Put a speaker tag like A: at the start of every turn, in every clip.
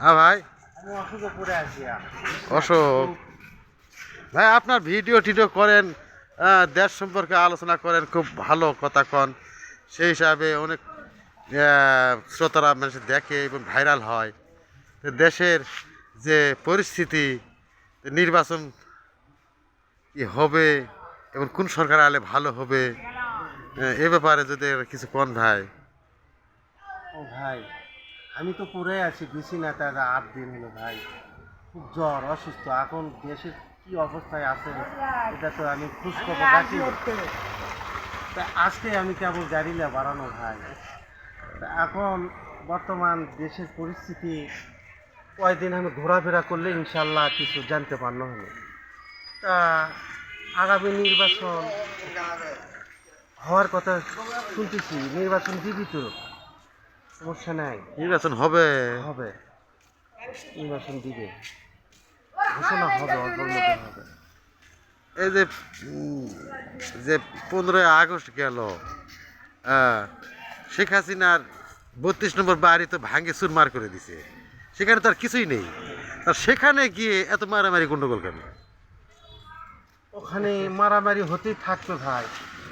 A: হ্যাঁ ভাই। অশোক ভাই আপনার ভিডিও টিডিও করেন দেশ সম্পর্কে আলোচনা করেন খুব ভালো কথা কন। সেই হিসাবে অনেক শ্রোতারা মানুষ দেখে এবং ভাইরাল হয়। দেশের যে পরিস্থিতি নির্বাচন কি হবে এবং কোন সরকার আলে ভালো হবে এ ব্যাপারে যদি কিছু কন ভাই।
B: ও ভাই আমি তো পড়ে আছি না তার আট দিন হলো ভাই। খুব জ্বর অসুস্থ। এখন দেশের কি অবস্থায় আছে এটা তো আমি খোঁজ রাখি তা আজকে আমি কেবল গাড়ি নিয়ে বাড়ানো ভাই। তা এখন বর্তমান দেশের পরিস্থিতি কয়দিন আমি ঘোরাফেরা করলে ইনশাল্লাহ কিছু জানতে পারল হলো। তা আগামী নির্বাচন হওয়ার কথা শুনতেছি নির্বাচন দিবি তো সমস্যা নাই।
A: নির্বাচন হবে।
B: হবে। নির্বাচন দিবে। ঘোষণা হবে অল্পর মধ্যে হবে।
A: এই যে যে পনেরোই আগস্ট গেল শেখ হাসিনার বত্রিশ নম্বর বাড়ি তো ভাঙ্গে চুরমার করে দিছে। সেখানে তার কিছুই নেই। আর সেখানে গিয়ে এত মারামারি গন্ডগোল কেন?
B: ওখানে মারামারি হতেই থাকতো ভাই।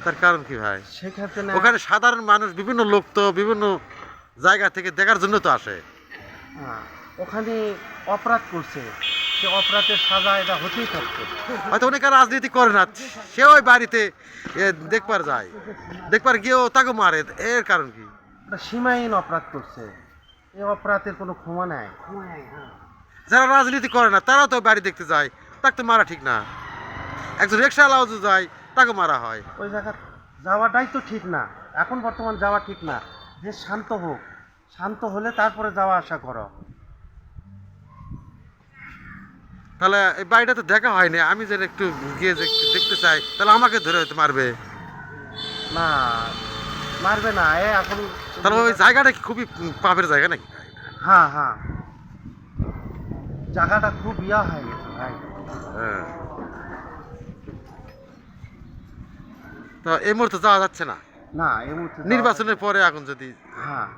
A: তার কারণ কি ভাই?
B: সেখানে
A: ওখানে সাধারণ মানুষ বিভিন্ন লোক তো বিভিন্ন জায়গা থেকে দেখার জন্য তো আসে।
B: হ্যাঁ, ওখানে অপরাধ করছে। সে অপরাধের সাজা এটা হতেই থাকতো।
A: হয়তো অনেকে রাজনীতি করে না সে ওই বাড়িতে দেখবার যায়। দেখবার গিয়েও তাকে মারে এর কারণ কি?
B: সীমাহীন অপরাধ করছে। এই অপরাধের কোনো ক্ষমা নাই।
A: যারা রাজনীতি করে না তারাও তো বাড়ি দেখতে যায় তাকে তো মারা ঠিক না। একজন রিক্সা আলাওয়াজও যায় তাকে মারা হয়।
B: ওই জায়গা যাওয়াটাই তো ঠিক না। এখন বর্তমান যাওয়া ঠিক না। যে শান্ত হোক শান্ত হলে তারপরে যাওয়া আসা করো।
A: তাহলে এই বাড়িটা তো দেখা হয়নি আমি যেন একটু গিয়ে যে দেখতে চাই তাহলে আমাকে ধরে হয়তো মারবে।
B: না মারবে না এ এখন
A: তাহলে ওই জায়গাটা কি খুবই পাপের জায়গা নাকি?
B: হ্যাঁ হ্যাঁ। জায়গাটা খুব ইয়া হয়ে গেছে ভাই।
A: হ্যাঁ। তো এই মুহূর্তে যাওয়া যাচ্ছে না?
B: না এই মুহূর্তে
A: নির্বাচনের পরে এখন যদি
B: হ্যাঁ।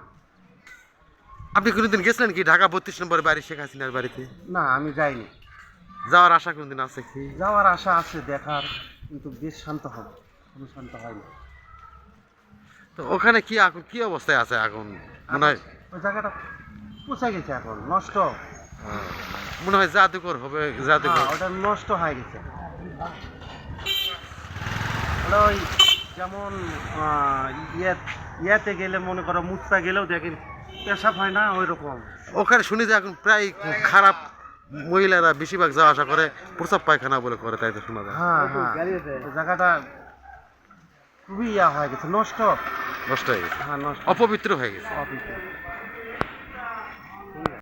A: আপনি কোনোদিন গেছিলেন কি ঢাকা বত্রিশ নম্বর বাড়ি শেখ হাসিনার বাড়িতে?
B: না আমি যাইনি।
A: যাওয়ার আশা কোনোদিন আছে কি?
B: যাওয়ার আশা আছে দেখার কিন্তু বেশ শান্ত হবে কোনো শান্ত হয়নি।
A: তো ওখানে কি এখন কি অবস্থায় আছে এখন মনে হয়
B: ওই জায়গাটা পচে গেছে এখন নষ্ট।
A: হ্যাঁ, মনে হয় জাদুকর হবে জাদুকর।
B: হ্যাঁ ওটা নষ্ট হয়ে গেছে। ওই যেমন ইয়ে ইয়েতে গেলে মনে করো মুচটা গেলেও দেখেন পেশাব হয় না ওই রকম
A: ওখানে শুনি যে এখন প্রায় খারাপ মহিলারা বেশিরভাগ যাওয়া আসা করে প্রসাব পায়খানা বলে করে তাই তো শোনা যায়।
B: হ্যাঁ হ্যাঁ। জায়গাটা খুবই ইয়া হয়ে গেছে নষ্ট।
A: নষ্ট হয়ে গেছে।
B: হ্যাঁ নষ্ট।
A: অপবিত্র হয়ে গেছে।
B: অপবিত্র।